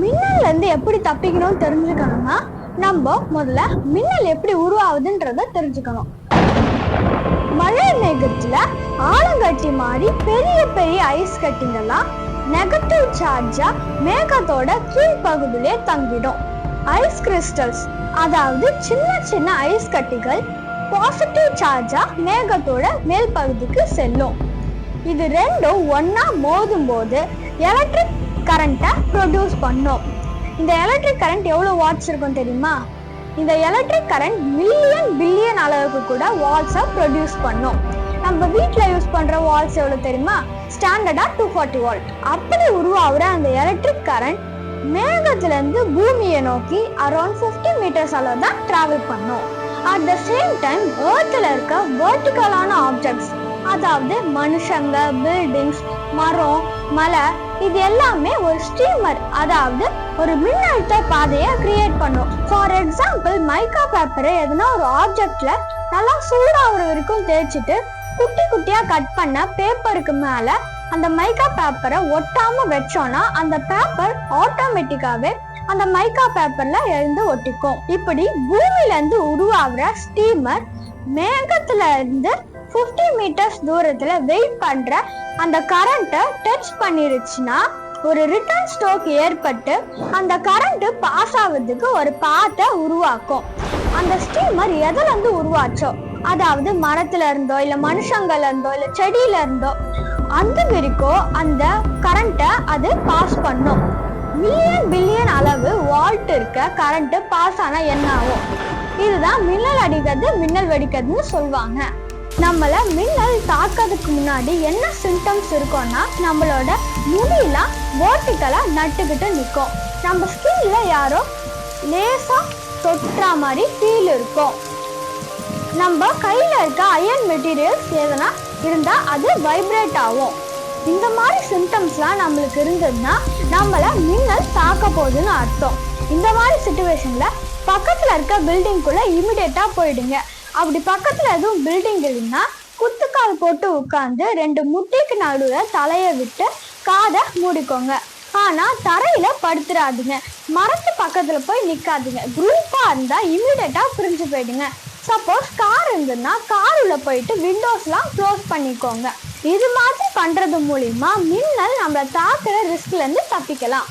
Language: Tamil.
மின்னல் வந்து எப்படி தப்பிக்கணும்னு தெரிஞ்சுக்கணும்னா நம்ம முதல்ல மின்னல் எப்படி உருவாகுதுன்றத தெரிஞ்சுக்கணும். மழை மேகத்துல ஆலங்கட்டி மாதிரி பெரிய பெரிய ஐஸ் கட்டிங்கெல்லாம் நெகட்டிவ் சார்ஜா மேகத்தோட கீழ்ப்பகுதியிலே தங்கிடும். ஐஸ் கிறிஸ்டல்ஸ் அதாவது சின்ன சின்ன ஐஸ் கட்டிகள் பாசிட்டிவ் சார்ஜா மேகத்தோட மேல் பகுதிக்கு செல்லும். இது ரெண்டும் ஒன்னா மோதும் போது எலக்ட்ரிக் கரண்ட்டை ப்ரொடியூஸ் பண்ணும். இந்த எலக்ட்ரிக் கரண்ட் எவ்வளோ வாட்ஸ் இருக்கும் தெரியுமா? இந்த எலக்ட்ரிக் கரண்ட் மில்லியன் பில்லியன் அளவுக்கு கூட வால்ஸை ப்ரொடியூஸ் பண்ணும். நம்ம வீட்டில் யூஸ் பண்ணுற வால்ஸ் எவ்வளோ தெரியுமா? ஸ்டாண்டர்டாக டூ ஃபார்ட்டி வால்ட் அப்படி உருவாகிற அந்த எலக்ட்ரிக் கரண்ட் மேகத்துலேருந்து பூமியை நோக்கி அரௌண்ட் ஃபிஃப்டி மீட்டர்ஸ் அளவு தான் ட்ராவல் பண்ணும். அட் த சேம் டைம் ஏர்த்தில் இருக்க வேர்டிக்கலான ஆப்ஜெக்ட்ஸ் அதாவது மனுஷங்க பில்டிங்ஸ் மரம் மலை இது எல்லாமே ஒரு ஸ்டீமர் அதாவது ஒரு மின்னழுத்த பாதையை கிரியேட் பண்ணும். ஃபார் எக்ஸாம்பிள் மைக்கா பேப்பரை எதனா ஒரு ஆப்ஜெக்ட்ல நல்லா சூடாகிற வரைக்கும் தேய்ச்சிட்டு குட்டி குட்டியா கட் பண்ண பேப்பருக்கு மேல அந்த மைக்கா பேப்பரை ஒட்டாம வச்சோம்னா அந்த பேப்பர் ஆட்டோமேட்டிக்காவே அந்த மைக்கா பேப்பர்ல எழுந்து ஒட்டிக்கும். இப்படி பூமியில இருந்து உருவாகிற ஸ்டீமர் மேகத்துல இருந்து 50 மீட்டர்ஸ் தூரத்தில் வெயிட் பண்ணுற அந்த கரண்ட்டை டச் பண்ணிருச்சுன்னா ஒரு ரிட்டர்ன் ஸ்ட்ரோக் ஏற்பட்டு அந்த கரண்ட் பாஸ் ஆகுறதுக்கு ஒரு பாத்தை உருவாக்கும். அந்த ஸ்டீமர் எதுல இருந்து உருவாச்சோ அதாவது மரத்துல இருந்தோ இல்ல மனுஷங்கள்ல இருந்தோ இல்ல செடியில இருந்தோ அந்த வரைக்கும் அந்த கரண்ட்டை அது பாஸ் பண்ணும். மில்லியன் பில்லியன் அளவு வால்ட் இருக்க கரண்ட் பாஸ் ஆனா என்ன ஆகும்? இதுதான் மின்னல் அடிக்கிறது மின்னல் வெடிக்கிறதுன்னு சொல்லுவாங்க. நம்மளை மின்னல் தாக்கிறதுக்கு முன்னாடி என்ன சிம்டம்ஸ் இருக்கோன்னா நம்மளோட முடியெல்லாம் வேர்ட்டிக்கலா நட்டுக்கிட்டு நிற்கும் நம்ம ஸ்கின்ல யாரோ லேசாக தொட்டுற மாதிரி ஃபீல் இருக்கும். நம்ம கையில் இருக்க அயன் மெட்டீரியல்ஸ் எதனா இருந்தால் அது வைப்ரேட் ஆகும். இந்த மாதிரி சிம்டம்ஸ்லாம் நம்மளுக்கு இருந்ததுன்னா நம்மளை மின்னல் தாக்க போகுதுன்னு அர்த்தம். இந்த மாதிரி சுச்சுவேஷனில் பக்கத்தில் இருக்க பில்டிங்குள்ளே இமிடியேட்டாக போயிடுங்க. அப்படி பக்கத்துல எதுவும் பில்டிங் இல்லைன்னா குத்துக்கால் போட்டு உட்காந்து ரெண்டு முட்டிக்கு நடுவில் தலையை விட்டு காதை மூடிக்கோங்க. ஆனா தரையில படுத்துறாதுங்க. மரத்து பக்கத்துல போய் நிக்காதீங்க. குரூப்பா இருந்தா இமிடியேட்டா பிரிஞ்சு போயிடுங்க. சப்போஸ் கார் இருந்ததுன்னா கார் உள்ள போயிட்டு விண்டோஸ்லாம் க்ளோஸ் பண்ணிக்கோங்க. இது மாதிரி பண்றது மூலியமா மின்னல் நம்மளை தாக்குற ரிஸ்க்ல இருந்து தப்பிக்கலாம்.